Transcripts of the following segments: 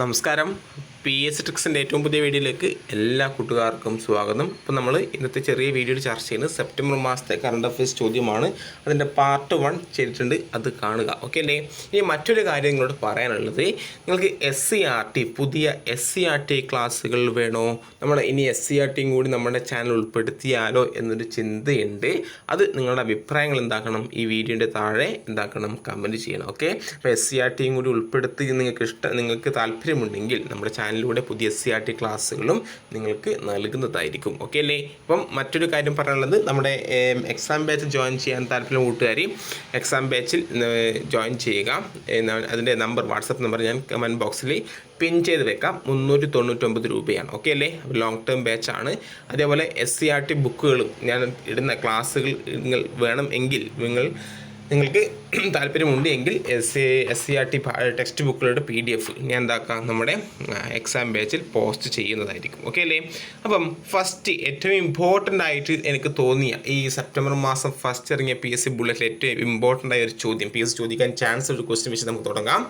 നമസ്കാരം. P S ട്രിക്സിന്റെ ഏറ്റവും പുതിയ വീഡിയോയിലേക്ക് എല്ലാ കൂട്ടുകാർക്കും സ്വാഗതം. ഇപ്പോൾ നമ്മൾ ഇന്നത്തെ ചെറിയ വീഡിയോയിൽ ചർച്ച ചെയ്യുന്നത് സെപ്റ്റംബർ മാസത്തെ കറണ്ട് അഫയേഴ്സ് ചോദ്യമാണ്. അതിന്റെ പാർട്ട് വൺ ചെയ്തിട്ടുണ്ട്. അത് കാണുക. ഓക്കെ അല്ലേ? ഇനി മറ്റൊരു കാര്യം നിങ്ങളോട് പറയാനുള്ളത്. നിങ്ങൾക്ക് എസ് സി ആർ ടി പുതിയ എസ് സി ആർ ടി ക്ലാസ്സുകൾ വേണോ? നമ്മൾ ഇനി എസ് സി ആർ ടിയും കൂടി നമ്മുടെ ചാനൽ ഉൾപ്പെടുത്തിയാലോ എന്നൊരു ചിന്തയുണ്ട്. അത് നിങ്ങളുടെ അഭിപ്രായങ്ങൾ എന്താക്കണം? ഈ വീഡിയോന്റെ താഴെ എന്താക്കണം? കമന്റ് ചെയ്യണം. ഓക്കെ അപ്പോൾ എസ് സി ആർ ടിയും കൂടി ഉൾപ്പെടുത്തി നിങ്ങൾക്ക് ഇഷ്ടം നിങ്ങൾക്ക് താല്പര്യമുണ്ടെങ്കിൽ നമ്മുടെ ചാനലിലൂടെ പുതിയ എസ് സി ആർ ടി ക്ലാസ്സുകളും നിങ്ങൾക്ക് നൽകുന്നതായിരിക്കും. ഓക്കെ അല്ലേ? ഇപ്പം മറ്റൊരു കാര്യം പറയാനുള്ളത് നമ്മുടെ എക്സാം ബാച്ച് ജോയിൻ ചെയ്യാൻ താല്പര്യം കൂട്ടുകാരെയും എക്സാം ബാച്ചിൽ ജോയിൻ ചെയ്യുക. അതിന്റെ നമ്പർ വാട്സപ്പ് നമ്പർ ഞാൻ കമന്റ് ബോക്സിൽ പിൻ ചെയ്ത് വെക്കാം. മുന്നൂറ്റി തൊണ്ണൂറ്റൊമ്പത് രൂപയാണ്. ഓക്കെ അല്ലേ? ലോങ് ടേം ബാച്ചാണ് അതേപോലെ എസ് സി ആർ ടി ബുക്കുകളും ഞാൻ ഇടുന്ന ക്ലാസ്സുകൾ നിങ്ങൾ വേണം എങ്കിൽ നിങ്ങൾ നിങ്ങൾക്ക് താല്പര്യമുണ്ട് എങ്കിൽ S S C R T text ബുക്കുകളുടെ P D F ഞാൻ എന്താക്കാം നമ്മുടെ എക്സാം ബാച്ചിൽ പോസ്റ്റ് ചെയ്യുന്നതായിരിക്കും. ഓക്കെ അല്ലേ? അപ്പം ഫസ്റ്റ് ഏറ്റവും ഇമ്പോർട്ടന്റ് ആയിട്ട് എനിക്ക് തോന്നിയ ഈ സെപ്റ്റംബർ മാസം ഫസ്റ്റ് ഇറങ്ങിയ പി എസ് സി ബുള്ളറ്റിൽ ഏറ്റവും ഇമ്പോർട്ടന്റ് ആയ ഒരു ചോദ്യം പി എസ് ചോദിക്കാൻ ചാൻസ് ഒരു ക്വസ്റ്റ്യൻ വെച്ച് നമുക്ക് തുടങ്ങാം.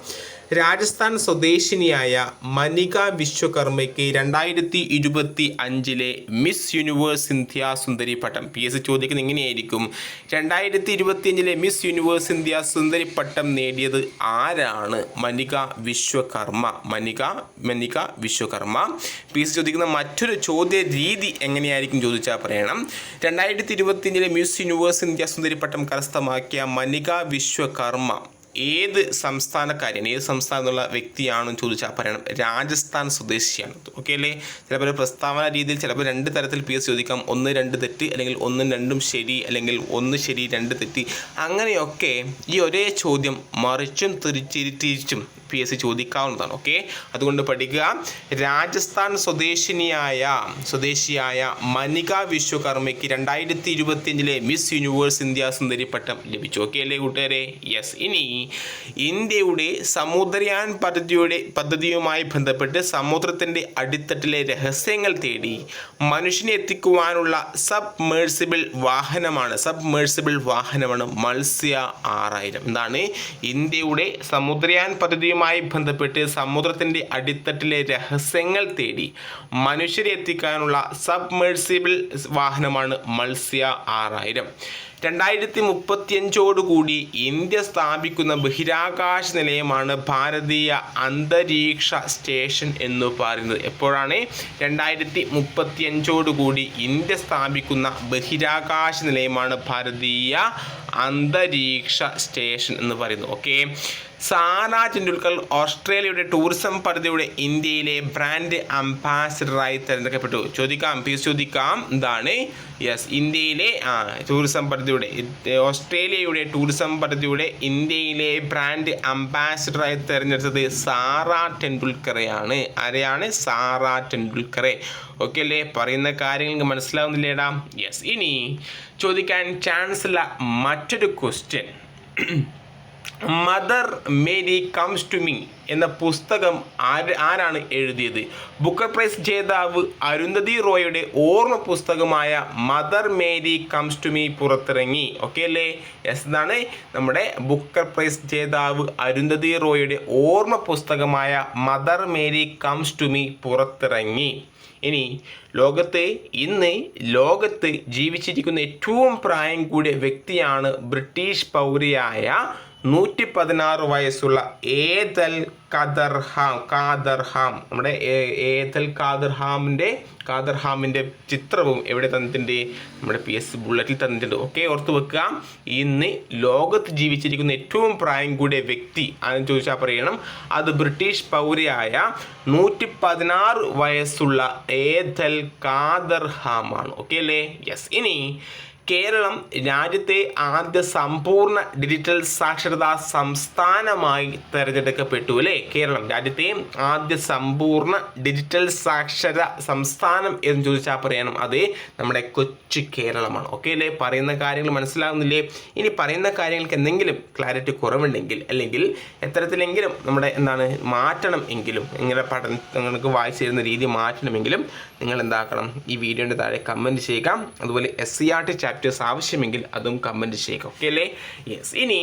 രാജസ്ഥാൻ സ്വദേശിനിയായ മനിക വിശ്വകർമ്മയ്ക്ക് രണ്ടായിരത്തി ഇരുപത്തി അഞ്ചിലെ മിസ് യൂണിവേഴ്സ് ഇന്ത്യ സുന്ദരി പട്ടം. പി എസ് ചോദിക്കുന്നത് എങ്ങനെയായിരിക്കും രണ്ടായിരത്തി ഇരുപത്തി അഞ്ചിലെ മിസ് യൂണിവേഴ്സ് ഇന്ത്യ സുന്ദരി പട്ടം നേടിയത് ആരാണ്? മനിക വിശ്വകർമ്മ. മനിക മനിക വിശ്വകർമ്മ. പി എസ് ചോദിക്കുന്ന മറ്റൊരു ചോദ്യ രീതി എങ്ങനെയായിരിക്കും ചോദിച്ചാൽ പറയണം. രണ്ടായിരത്തി ഇരുപത്തി അഞ്ചിലെ മിസ് യൂണിവേഴ്സ് ഇന്ത്യ സുന്ദരി പട്ടം കരസ്ഥമാക്കിയ മനിക വിശ്വകർമ്മ ഏത് സംസ്ഥാനക്കാരിയാണ് ഏത് സംസ്ഥാനത്തുള്ള വ്യക്തിയാണെന്ന് ചോദിച്ചാൽ പറയണം. രാജസ്ഥാൻ സ്വദേശിയാണ്. ഓക്കെ അല്ലേ? ചിലപ്പോൾ പ്രസ്താവന രീതിയിൽ ചിലപ്പോൾ രണ്ട് തരത്തിൽ പി എസ് ചോദിക്കാം. ഒന്ന് രണ്ട് തെറ്റ് അല്ലെങ്കിൽ ഒന്ന് രണ്ടും ശരി അല്ലെങ്കിൽ ഒന്ന് ശരി രണ്ട് തെറ്റ്. അങ്ങനെയൊക്കെ ഈ ഒരേ ചോദ്യം മറിച്ചും തിരിച്ചിരി തിരിച്ചും പി എസ് സി ചോദിക്കാവുന്നതാണ് ഓക്കെ അതുകൊണ്ട് പഠിക്കുക. രാജസ്ഥാൻ സ്വദേശിനിയായ സ്വദേശിയായ മനിക വിശ്വകർമ്മയ്ക്ക് രണ്ടായിരത്തി ഇരുപത്തിയഞ്ചിലെ മിസ് യൂണിവേഴ്സ് ഇന്ത്യ സുന്ദരി പട്ടം ലഭിച്ചു ഓക്കെ അല്ലേ കൂട്ടുകാരെ? യെസ് ഇനി ഇന്ത്യയുടെ സമുദ്രയാൻ പദ്ധതിയുടെ പദ്ധതിയുമായി ബന്ധപ്പെട്ട് സമുദ്രത്തിന്റെ അടിത്തട്ടിലെ രഹസ്യങ്ങൾ തേടി മനുഷ്യനെ എത്തിക്കുവാനുള്ള സബ്മേഴ്സിബിൾ വാഹനമാണ് സബ്മേഴ്സിബിൾ വാഹനമാണ് മത്സ്യ ആറായിരം. എന്താണ്? ഇന്ത്യയുടെ സമുദ്രയാൻ പദ്ധതിയുമായി ബന്ധപ്പെട്ട് സമുദ്രത്തിന്റെ അടിത്തട്ടിലെ രഹസ്യങ്ങൾ തേടി മനുഷ്യരെ എത്തിക്കാനുള്ള സബ്മേഴ്സിബിൾ വാഹനമാണ് മത്സ്യ ആറായിരം. രണ്ടായിരത്തി മുപ്പത്തിയഞ്ചോടുകൂടി ഇന്ത്യ സ്ഥാപിക്കുന്ന ബഹിരാകാശ നിലയമാണ് ഭാരതീയ അന്തരീക്ഷ സ്റ്റേഷൻ എന്ന് പറയുന്നത്. എപ്പോഴാണ്? രണ്ടായിരത്തി മുപ്പത്തിയഞ്ചോടുകൂടി ഇന്ത്യ സ്ഥാപിക്കുന്ന ബഹിരാകാശ നിലയമാണ് ഭാരതീയ അന്തരീക്ഷ സ്റ്റേഷൻ എന്ന് പറയുന്നത്. ഓക്കെ. സാറ ടെണ്ടുൽക്കർ ഓസ്ട്രേലിയയുടെ ടൂറിസം പദ്ധതിയുടെ ഇന്ത്യയിലെ ബ്രാൻഡ് അംബാസിഡറായി തിരഞ്ഞെടുക്കപ്പെട്ടു. ചോദിക്കാം പി ചോദിക്കാം എന്താണ്? യെസ് ഇന്ത്യയിലെ ടൂറിസം പദ്ധതിയുടെ ഓസ്ട്രേലിയയുടെ ടൂറിസം പദ്ധതിയുടെ ഇന്ത്യയിലെ ബ്രാൻഡ് അംബാസിഡറായി തിരഞ്ഞെടുത്തത് സാറ ടെണ്ടുൽക്കറെയാണ്. ആരെയാണ്? സാറ ടെണ്ടുൽക്കറെ. ഓക്കെ അല്ലേ? പറയുന്ന കാര്യങ്ങൾക്ക് മനസ്സിലാവുന്നില്ലേടാ? യെസ് ഇനി ചോദിക്കാൻ ചാൻസ് ഉള്ള മറ്റൊരു question mother Mary comes to me എന്ന പുസ്തകം ആര് ആരാണ് എഴുതിയത്? ബുക്കർ പ്രൈസ് ജേതാവ് അരുന്ധതി റോയുടെ ഓർമ്മ പുസ്തകമായ mother Mary comes to me പുറത്തിറങ്ങി. ഓക്കെ അല്ലേ? യെസ് എന്നാണ് നമ്മുടെ ബുക്കർ പ്രൈസ് ജേതാവ് അരുന്ധതി റോയുടെ ഓർമ്മ പുസ്തകമായ mother Mary comes to me പുറത്തിറങ്ങി. ഇനി ലോകത്ത് ഇന്ന് ലോകത്ത് ജീവിച്ചിരിക്കുന്ന ഏറ്റവും പ്രായം കൂടിയ വ്യക്തിയാണ് ബ്രിട്ടീഷ് പൗരയായ നൂറ്റി പതിനാറ് വയസ്സുള്ള ഏതൽ കദർഹാം കാദർഹാം നമ്മുടെ ഏതൽ കാദർഹാമിന്റെ കാദർഹാമിന്റെ ചിത്രവും എവിടെ തന്നിട്ടുണ്ട്? നമ്മുടെ പി എസ് ബുള്ളറ്റിൽ തന്നിട്ടുണ്ട്. ഓക്കെ ഓർത്ത് വെക്കുക. ഇന്ന് ലോകത്ത് ജീവിച്ചിരിക്കുന്ന ഏറ്റവും പ്രായം കൂടിയ വ്യക്തി അതെന്ന് ചോദിച്ചാൽ പറയണം. അത് ബ്രിട്ടീഷ് പൗരയായ നൂറ്റി പതിനാറ് വയസ്സുള്ള ഏതൽ കാദർഹാമാണ് ഓക്കെ അല്ലേ? യെസ് ഇനി കേരളം രാജ്യത്തെ ആദ്യ സമ്പൂർണ ഡിജിറ്റൽ സാക്ഷരതാ സംസ്ഥാനമായി തിരഞ്ഞെടുക്കപ്പെട്ടു അല്ലേ? കേരളം രാജ്യത്തെ ആദ്യ സമ്പൂർണ ഡിജിറ്റൽ സാക്ഷര സംസ്ഥാനം എന്ന് ചോദിച്ചാൽ പറയണം. അത് നമ്മുടെ കൊച്ചു കേരളമാണ്. ഓക്കെ അല്ലേ? പറയുന്ന കാര്യങ്ങൾ മനസ്സിലാകുന്നില്ലേ? ഇനി പറയുന്ന കാര്യങ്ങൾക്ക് എന്തെങ്കിലും ക്ലാരിറ്റി കുറവുണ്ടെങ്കിൽ അല്ലെങ്കിൽ എത്തരത്തിലെങ്കിലും നമ്മുടെ എന്താണ് മാറ്റണം എങ്കിലും ഇങ്ങനെ പഠനങ്ങൾക്ക് നിങ്ങൾക്ക് വായിച്ചു രീതി മാറ്റണമെങ്കിലും നിങ്ങൾ എന്താക്കണം ഈ വീഡിയോന്റെ താഴെ കമന്റ് ചെയ്യുക. അതുപോലെ S C R T chapters ആവശ്യമെങ്കിൽ അതും കമന്റ് ചെയ്യുക. ഓക്കെ അല്ലേ? യെസ് ഇനി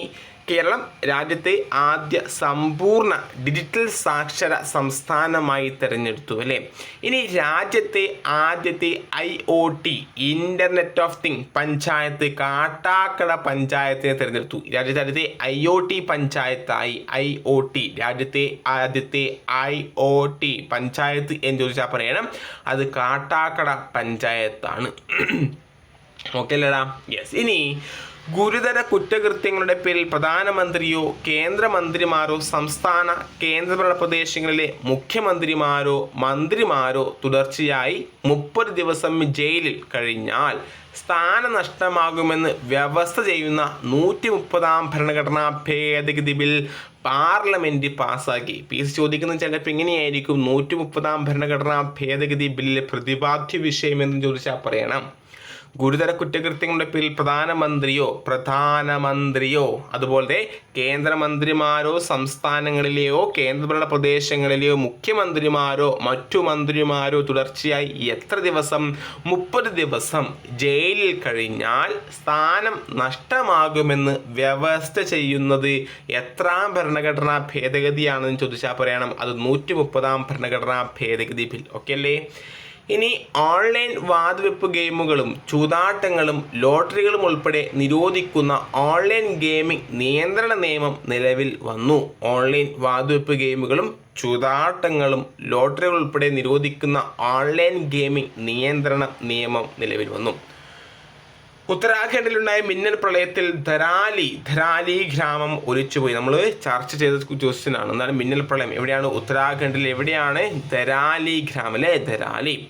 കേരളം രാജ്യത്തെ ആദ്യ സമ്പൂർണ ഡിജിറ്റൽ സാക്ഷര സംസ്ഥാനമായി തിരഞ്ഞെടുത്തു അല്ലേ? ഇനി രാജ്യത്തെ ആദ്യത്തെ I O T internet of thing panchayat Kattakada പഞ്ചായത്തിനെ തിരഞ്ഞെടുത്തു. രാജ്യത്തെ ആദ്യത്തെ ഐ ഒ ടി പഞ്ചായത്തായി ഐ ഒ ടി രാജ്യത്തെ ആദ്യത്തെ ഐ ഒ ടി പഞ്ചായത്ത് എന്ന് ചോദിച്ചാൽ പറയണം. അത് കാട്ടാക്കട പഞ്ചായത്താണ്. ഓക്കെ അല്ലേടാ? യെസ് ഇനി ഗുരുതര കുറ്റകൃത്യങ്ങളുടെ പേരിൽ പ്രധാനമന്ത്രിയോ കേന്ദ്രമന്ത്രിമാരോ സംസ്ഥാന കേന്ദ്രഭരണ പ്രദേശങ്ങളിലെ മുഖ്യമന്ത്രിമാരോ മന്ത്രിമാരോ തുടർച്ചയായി മുപ്പത് ദിവസം ജയിലിൽ കഴിഞ്ഞാൽ സ്ഥാനനഷ്ടമാകുമെന്ന് വ്യവസ്ഥ ചെയ്യുന്ന നൂറ്റി മുപ്പതാം ഭരണഘടനാ ഭേദഗതി ബിൽ പാർലമെന്റ് പാസ്സാക്കി. പി സി ചോദിക്കുന്ന ചിലപ്പോൾ എങ്ങനെയായിരിക്കും നൂറ്റി മുപ്പതാം ഭരണഘടനാ ഭേദഗതി ബില്ലിലെ പ്രതിപാദ്യ വിഷയമെന്ന് ചോദിച്ചാൽ പറയണം. ഗുരുതര കുറ്റകൃത്യങ്ങളുടെ പേരിൽ പ്രധാനമന്ത്രിയോ പ്രധാനമന്ത്രിയോ അതുപോലെ കേന്ദ്രമന്ത്രിമാരോ സംസ്ഥാനങ്ങളിലെയോ കേന്ദ്രഭരണ പ്രദേശങ്ങളിലെയോ മുഖ്യമന്ത്രിമാരോ മറ്റു മന്ത്രിമാരോ തുടർച്ചയായി എത്ര ദിവസം? മുപ്പത് ദിവസം ജയിലിൽ കഴിഞ്ഞാൽ സ്ഥാനം നഷ്ടമാകുമെന്ന് വ്യവസ്ഥ ചെയ്യുന്നത് എത്രാം ഭരണഘടനാ ഭേദഗതിയാണെന്ന് ചോദിച്ചാൽ പറയണം. അത് നൂറ്റി മുപ്പതാം ഭരണഘടനാ ഭേദഗതി ബിൽ. ഓക്കെ അല്ലേ? ഇനി ഓൺലൈൻ വാതുവെപ്പ് ഗെയിമുകളും ചൂതാട്ടങ്ങളും ലോട്ടറികളും ഉൾപ്പെടെ നിരോധിക്കുന്ന ഓൺലൈൻ ഗെയിമിംഗ് നിയന്ത്രണ നിയമം നിലവിൽ വന്നു. ഓൺലൈൻ വാതുവെപ്പ് ഗെയിമുകളും ചൂതാട്ടങ്ങളും ലോട്ടറികൾ ഉൾപ്പെടെ നിരോധിക്കുന്ന ഓൺലൈൻ ഗെയിമിംഗ് നിയന്ത്രണ നിയമം നിലവിൽ വന്നു. ഉത്തരാഖണ്ഡിലുണ്ടായ മിന്നൽ പ്രളയത്തിൽ ധരാലി ധരാലി ഗ്രാമം ഒലിച്ചുപോയി. നമ്മൾ ചർച്ച ചെയ്ത ക്വസ്റ്റ്യൻ ആണ്. എന്താണ് മിന്നൽ പ്രളയം? എവിടെയാണ്? ഉത്തരാഖണ്ഡിൽ എവിടെയാണ് ധരാലി ഗ്രാമം അല്ലേ? ധരാലി.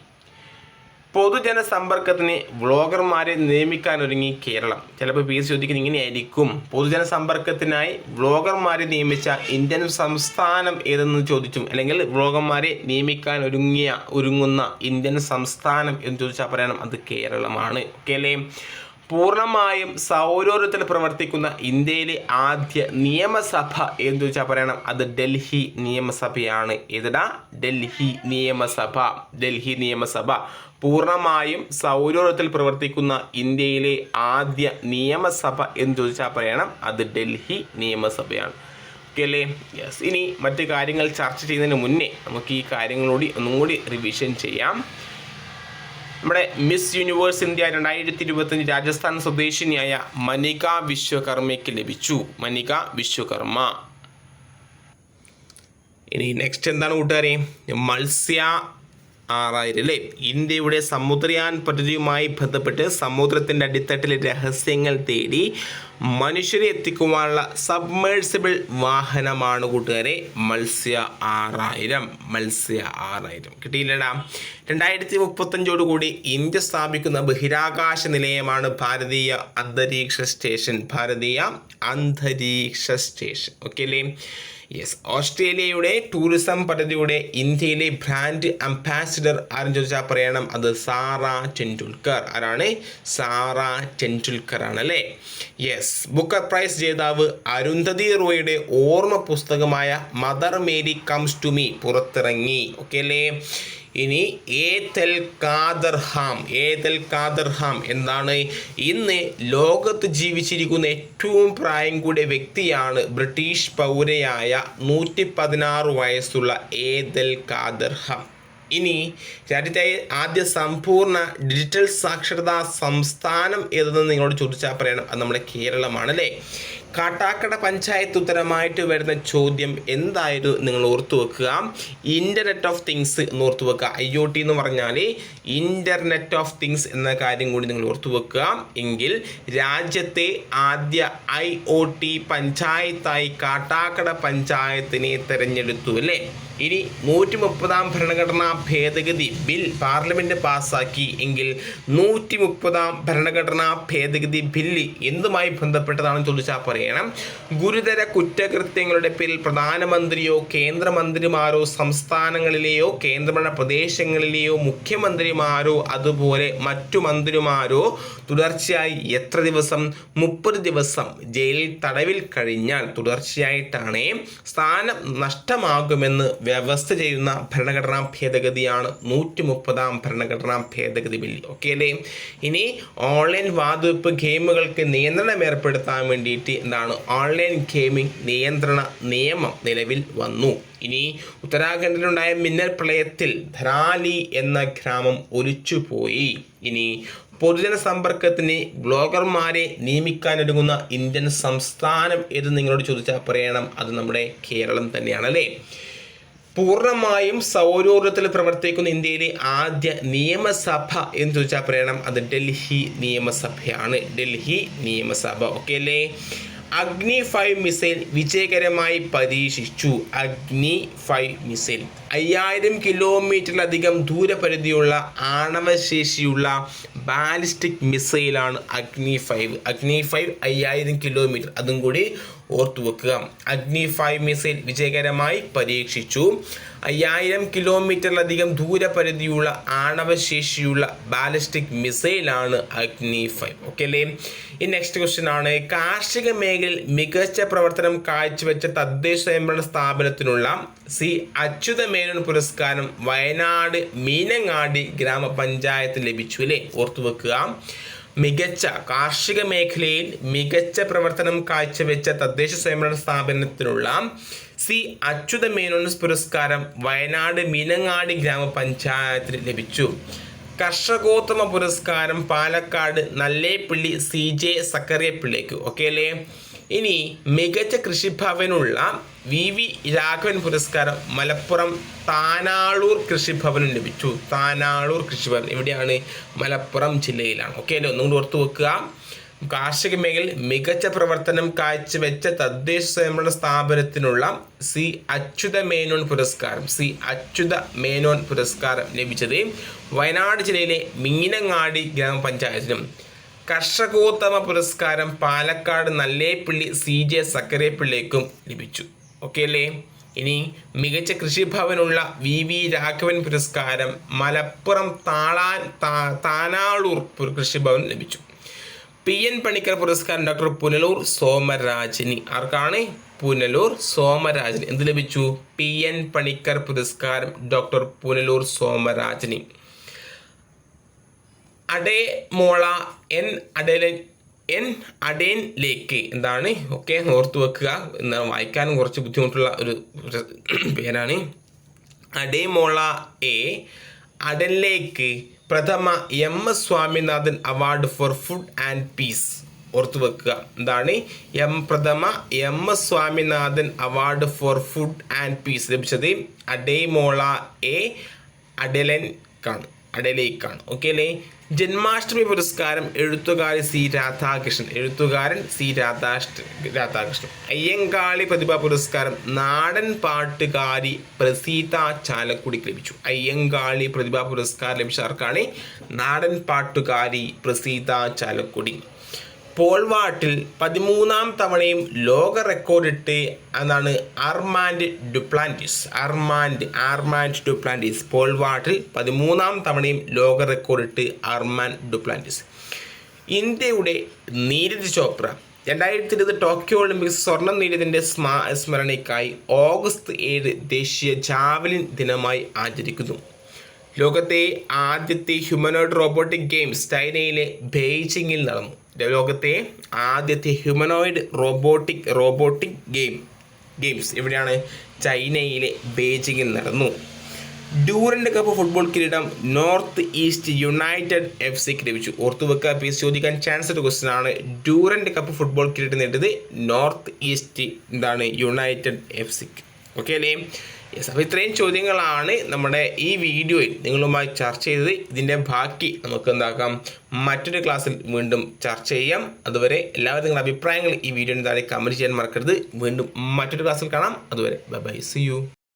പൊതുജന സമ്പർക്കത്തിന് വ്ളോഗർമാരെ നിയമിക്കാൻ ഒരുങ്ങി കേരളം. ചിലപ്പോൾ പി എസ് ചോദിക്കുന്നത് ഇങ്ങനെയായിരിക്കും? പൊതുജന സമ്പർക്കത്തിനായി വ്ളോഗർമാരെ നിയമിച്ച ഇന്ത്യൻ സംസ്ഥാനം ഏതെന്ന് ചോദിച്ചു അല്ലെങ്കിൽ വ്ളോഗർമാരെ നിയമിക്കാൻ ഒരുങ്ങിയ ഒരുങ്ങുന്ന ഇന്ത്യൻ സംസ്ഥാനം എന്ന് ചോദിച്ചാൽ പറയണം അത് കേരളമാണ്. ഓക്കെ അല്ലേ? പൂർണമായും സൗരോർജത്തിൽ പ്രവർത്തിക്കുന്ന ഇന്ത്യയിലെ ആദ്യ നിയമസഭ എന്ന് ചോദിച്ചാൽ പറയണം? അത് ഡൽഹി നിയമസഭയാണ്. ഏതടാ ഡൽഹി നിയമസഭ. ഡൽഹി നിയമസഭ. പൂർണമായും സൗരോർജത്തിൽ പ്രവർത്തിക്കുന്ന ഇന്ത്യയിലെ ആദ്യ നിയമസഭ എന്ന് ചോദിച്ചാൽ പറയണം? അത് ഡൽഹി നിയമസഭയാണ്. ഓക്കെ അല്ലേ? യെസ് ഇനി മറ്റ് കാര്യങ്ങൾ ചർച്ച ചെയ്യുന്നതിന് മുന്നേ നമുക്ക് ഈ കാര്യങ്ങളോടി ഒന്നും കൂടി റിവിഷൻ ചെയ്യാം. നമ്മുടെ മിസ് യൂണിവേഴ്സ് ഇന്ത്യ രണ്ടായിരത്തി ഇരുപത്തഞ്ച് രാജസ്ഥാൻ സ്വദേശിനിയായ മനിക വിശ്വകർമ്മയ്ക്ക് ലഭിച്ചു. മനിക വിശ്വകർമ്മ. ഇനി നെക്സ്റ്റ് എന്താണ് കൂട്ടുകാരെ? മത്സ്യ ആറായിരം അല്ലേ? ഇന്ത്യയുടെ സമുദ്രയാൻ പദ്ധതിയുമായി ബന്ധപ്പെട്ട് സമുദ്രത്തിന്റെ അടിത്തട്ടിലെ രഹസ്യങ്ങൾ തേടി മനുഷ്യരെ എത്തിക്കുവാനുള്ള സബ്മേഴ്സിബിൾ വാഹനമാണ് കൂട്ടുകാരെ മത്സ്യ ആറായിരം മത്സ്യ ആറായിരം. കിട്ടിയില്ലടാ. രണ്ടായിരത്തി മുപ്പത്തഞ്ചോടുകൂടി ഇന്ത്യ സ്ഥാപിക്കുന്ന ബഹിരാകാശ നിലയമാണ് ഭാരതീയ അന്തരീക്ഷ സ്റ്റേഷൻ. ഭാരതീയ അന്തരീക്ഷ സ്റ്റേഷൻ. ഓക്കെ അല്ലേ? യെസ് ഓസ്ട്രേലിയയുടെ ടൂറിസം പദ്ധതിയുടെ ഇന്ത്യയിലെ ബ്രാൻഡ് അംബാസിഡർ ആരെന്ന് ചോദിച്ചാൽ പറയണം? അത് സാറ ടെൻഡുൽക്കർ ആരാണ്? സാറ ടെൻഡുൽക്കർ ആണ് അല്ലേ? യെസ് ബുക്കർ പ്രൈസ് ജേതാവ് അരുന്ധതി റോയുടെ ഓർമ്മ പുസ്തകമായ mother Mary comes to me പുറത്തിറങ്ങി. ഓക്കെ അല്ലേ? ഇനി ഏതൽ കാദർഹാം ഏതൽ കാദർഹാം എന്താണ് ഇന്ന് ലോകത്ത് ജീവിച്ചിരിക്കുന്ന ഏറ്റവും പ്രായം കൂടിയ വ്യക്തിയാണ് ബ്രിട്ടീഷ് പൗരയായ നൂറ്റി പതിനാറ് വയസ്സുള്ള ഏതൽ കാദർഹാം ഇനി രാജ്യത്തെ ആദ്യ സമ്പൂർണ ഡിജിറ്റൽ സാക്ഷരതാ സംസ്ഥാനം ഏതെന്ന് നിങ്ങളോട് ചോദിച്ചാൽ പറയണം. അത് നമ്മുടെ കേരളമാണ് അല്ലേ കാട്ടാക്കട പഞ്ചായത്ത് ഉത്തരമായിട്ട് വരുന്ന ചോദ്യം എന്തായാലും നിങ്ങൾ ഓർത്തു വെക്കുക. ഇന്റർനെറ്റ് ഓഫ് തിങ്സ് എന്ന് ഓർത്തു വെക്കുക. ഐ ഒ ടി എന്ന് പറഞ്ഞാൽ ഇന്റർനെറ്റ് ഓഫ് തിങ്സ് എന്ന കാര്യം കൂടി നിങ്ങൾ ഓർത്തു വെക്കുക. എങ്കിൽ രാജ്യത്തെ ആദ്യ ഐ ഒ ടി പഞ്ചായത്തായി കാട്ടാക്കട പഞ്ചായത്തിനെ തിരഞ്ഞെടുത്തു അല്ലേ? ഇനി നൂറ്റി മുപ്പതാം ഭരണഘടനാ ഭേദഗതി ബിൽ പാർലമെന്റ് പാസ്സാക്കി എങ്കിൽ നൂറ്റി മുപ്പതാം ഭരണഘടനാ ഭേദഗതി ബില്ല് എന്തുമായി ബന്ധപ്പെട്ടതാണെന്ന് ചോദിച്ചാൽ പറയണം. ഗുരുതര കുറ്റകൃത്യങ്ങളുടെ പേരിൽ പ്രധാനമന്ത്രിയോ കേന്ദ്രമന്ത്രിമാരോ സംസ്ഥാനങ്ങളിലെയോ കേന്ദ്രഭരണ പ്രദേശങ്ങളിലെയോ മുഖ്യമന്ത്രിമാരോ അതുപോലെ മറ്റു മന്ത്രിമാരോ തുടർച്ചയായി എത്ര ദിവസം? മുപ്പത് ദിവസം. ജയിലിൽ തടവിൽ കഴിഞ്ഞാൽ തുടർച്ചയായിട്ടാണ്. സ്ഥാനം നഷ്ടമാകുമെന്ന് വ്യവസ്ഥ ചെയ്യുന്ന ഭരണഘടനാ ഭേദഗതിയാണ് നൂറ്റി മുപ്പതാം ഭരണഘടനാ ഭേദഗതി ബിൽ. ഓക്കെ അല്ലേ? ഇനി ഓൺലൈൻ വാതുവെപ്പ് ഗെയിമുകൾക്ക് നിയന്ത്രണം ഏർപ്പെടുത്താൻ വേണ്ടിയിട്ട് എന്താണ്? ഓൺലൈൻ ഗെയിമിംഗ് നിയന്ത്രണ നിയമം നിലവിൽ വന്നു. ഇനി ഉത്തരാഖണ്ഡിലുണ്ടായ മിന്നൽ പ്രളയത്തിൽ ധരാലി എന്ന ഗ്രാമം ഒലിച്ചുപോയി. ഇനി പൊതുജന സമ്പർക്കത്തിന് ബ്ലോഗർമാരെ നിയമിക്കാനൊരുങ്ങുന്ന ഇന്ത്യൻ സംസ്ഥാനം ഏത് നിങ്ങളോട് ചോദിച്ചാൽ പറയണം. അത് നമ്മുടെ കേരളം തന്നെയാണ് അല്ലേ? പൂർണമായും സൗരോർജത്തിൽ പ്രവർത്തിക്കുന്ന ഇന്ത്യയിലെ ആദ്യ നിയമസഭ എന്ന് ചോദിച്ചാൽ പറയണം. അത് ഡൽഹി നിയമസഭയാണ്. ഡൽഹി നിയമസഭ. ഓക്കെ അല്ലേ? അഗ്നി ഫൈവ് മിസൈൽ വിജയകരമായി പരീക്ഷിച്ചു. അഗ്നി ഫൈവ് മിസൈൽ. അയ്യായിരം കിലോമീറ്ററിലധികം ദൂരപരിധിയുള്ള ആണവശേഷിയുള്ള ബാലിസ്റ്റിക് മിസൈലാണ് അഗ്നി ഫൈവ്. അഗ്നി ഫൈവ് അയ്യായിരം കിലോമീറ്റർ. അതും കൂടി ഓർത്തു വെക്കുക. അഗ്നി ഫൈവ് മിസൈൽ വിജയകരമായി പരീക്ഷിച്ചു. അയ്യായിരം കിലോമീറ്ററിലധികം ദൂരപരിധിയുള്ള ആണവശേഷിയുള്ള ബാലിസ്റ്റിക് മിസൈലാണ് അഗ്നി ഫൈവ്. ഓക്കെ അല്ലേ? ഈ നെക്സ്റ്റ് ക്വസ്റ്റ്യൻ ആണ്. കാർഷിക മേഖലയിൽ മികച്ച പ്രവർത്തനം കാഴ്ചവെച്ച തദ്ദേശ സ്വയംഭരണ സ്ഥാപനത്തിനുള്ള സി അച്യുത മേനോൻ പുരസ്കാരം വയനാട് മീനങ്ങാടി ഗ്രാമപഞ്ചായത്ത് ലഭിച്ചു അല്ലേ? ഓർത്തുവെക്കുക മികച്ച കാർഷിക മേഖലയിൽ മികച്ച പ്രവർത്തനം കാഴ്ചവെച്ച തദ്ദേശ സ്വയംഭരണ സ്ഥാപനത്തിനുള്ള സി അച്യുത മേനോൻ പുരസ്കാരം വയനാട് മീനങ്ങാടി ഗ്രാമപഞ്ചായത്തിന് ലഭിച്ചു. കർഷകോത്തമ പുരസ്കാരം പാലക്കാട് നല്ലേപ്പിള്ളി സി ജെ സക്കറിയപ്പിള്ളിക്ക് ഓക്കെ അല്ലേ? ഇനി മികച്ച കൃഷിഭവനുള്ള വി വി രാഘവൻ പുരസ്കാരം മലപ്പുറം താനാളൂർ കൃഷിഭവനും ലഭിച്ചു. താനാളൂർ കൃഷിഭവൻ ഇവിടെയാണ് മലപ്പുറം ജില്ലയിലാണ്. ഓക്കെ അല്ലേ ഒന്നും കൂടി ഓർത്ത് വെക്കുക. കാർഷിക മേഖലയിൽ മികച്ച പ്രവർത്തനം കാഴ്ചവെച്ച തദ്ദേശ സ്വയംഭരണ സ്ഥാപനത്തിനുള്ള സി അച്യുത മേനോൻ പുരസ്കാരം സി അച്യുത മേനോൻ പുരസ്കാരം ലഭിച്ചത് വയനാട് ജില്ലയിലെ മീനങ്ങാടി ഗ്രാമപഞ്ചായത്തിനും. കർഷകോത്തമ പുരസ്കാരം പാലക്കാട് നല്ലേപ്പിള്ളി സി ജെ സക്കരേപ്പിള്ളിക്കും ലഭിച്ചു. ഓക്കെ അല്ലേ? ഇനി മികച്ച കൃഷിഭവനുള്ള വി വി രാഘവൻ പുരസ്കാരം മലപ്പുറം താളാൻ താനാളൂർ കൃഷിഭവൻ ലഭിച്ചു. പി എൻ പണിക്കർ പുരസ്കാരം ഡോക്ടർ പുനലൂർ സോമരാജനി. ആർക്കാണ്? പുനലൂർ സോമരാജിനി. എന്ത് ലഭിച്ചു? പി എൻ പണിക്കർ പുരസ്കാരം ഡോക്ടർ പുനലൂർ സോമരാജനി. അടേ മോള എൻ അടേല എൻ അടേൻ ലേക്ക്. എന്താണ്? ഓക്കെ ഓർത്ത് വെക്കുക. എന്താണ് വായിക്കാനും കുറച്ച് ബുദ്ധിമുട്ടുള്ള ഒരു പേരാണ്. അടേമോള എ അടലേക്ക് പ്രഥമ M S Swaminathan award for food and peace. ഓർത്തു വെക്കുക. എന്താണ്? എം പ്രഥമ M S Swaminathan award for food and peace. ലഭിച്ചത് അഡേമോള എ അഡലൻക്കാണ് അഡലേക്കാണ് ഓക്കെ അല്ലേ ജന്മാഷ്ടമി പുരസ്കാരം എഴുത്തുകാരി സി രാധാകൃഷ്ണൻ. എഴുത്തുകാരൻ സി രാധാഷ്ട രാധാകൃഷ്ണൻ. അയ്യങ്കാളി പ്രതിഭ പുരസ്കാരം നാടൻ പാട്ടുകാരി പ്രസീത ചാലക്കുടിക്ക് ലഭിച്ചു. അയ്യങ്കാളി പ്രതിഭ പുരസ്കാരം ലഭിച്ച ആർക്കാണ്? നാടൻ പാട്ടുകാരി പ്രസീത ചാലക്കുടി. പോൾവാട്ടിൽ പതിമൂന്നാം തവണയും ലോക റെക്കോർഡിട്ട് എന്നാണ് Armand Duplantis Armand Armand Duplantis. പോൾവാട്ടിൽ പതിമൂന്നാം തവണയും ലോക റെക്കോർഡിട്ട് അർമാൻ ഡുപ്ലാന്റിസ് ഇന്ത്യയുടെ നീരജ് ചോപ്ര രണ്ടായിരത്തി ഇരുപത് ടോക്കിയോ ഒളിമ്പിക്സ് സ്വർണം നേടിയതിന്റെ സ്മാ സ്മരണയ്ക്കായി ഓഗസ്റ്റ് ഏഴ് ദേശീയ ജാവലിൻ ദിനമായി ആചരിക്കുന്നു. ലോകത്തെ ആദ്യത്തെ ഹ്യൂമനോയിഡ് റോബോട്ടിക് ഗെയിംസ് ചൈനയിലെ ബെയ്ജിങ്ങിൽ നടന്നു. ലോകത്തെ ആദ്യത്തെ humanoid robotic robotic game games എവിടെയാണ്? ചൈനയിലെ ബേജിങ്ങിൽ നടന്നു. ഡ്യൂറന്റ് കപ്പ് ഫുട്ബോൾ കിരീടം നോർത്ത് ഈസ്റ്റ് യുണൈറ്റഡ് എഫ് സിക്ക് ലഭിച്ചു. ഓർത്തു വെക്കുക പീസ് ചോദിക്കാൻ ചാൻസ് ഒരു ക്വസ്റ്റൻ ആണ്. ഡ്യൂറന്റ് കപ്പ് ഫുട്ബോൾ കിരീടം നേടിയത് നോർത്ത് ഈസ്റ്റ് എന്താണ്? യുണൈറ്റഡ് എഫ് സിക്ക് ഓക്കെ അല്ലേ? യെസ് അപ്പോൾ ഇത്രയും ചോദ്യങ്ങളാണ് നമ്മുടെ ഈ വീഡിയോയിൽ നിങ്ങളുമായി ചർച്ച ചെയ്തത്. ഇതിന്റെ ബാക്കി നമുക്ക് എന്താക്കാം? മറ്റൊരു ക്ലാസ്സിൽ വീണ്ടും ചർച്ച ചെയ്യാം. അതുവരെ എല്ലാവരും നിങ്ങളുടെ അഭിപ്രായങ്ങൾ ഈ വീഡിയോയുടെ താഴെ കമന്റ് ചെയ്യാൻ മറക്കരുത്. വീണ്ടും മറ്റൊരു ക്ലാസ്സിൽ കാണാം. അതുവരെ ബൈ ബൈ സി യു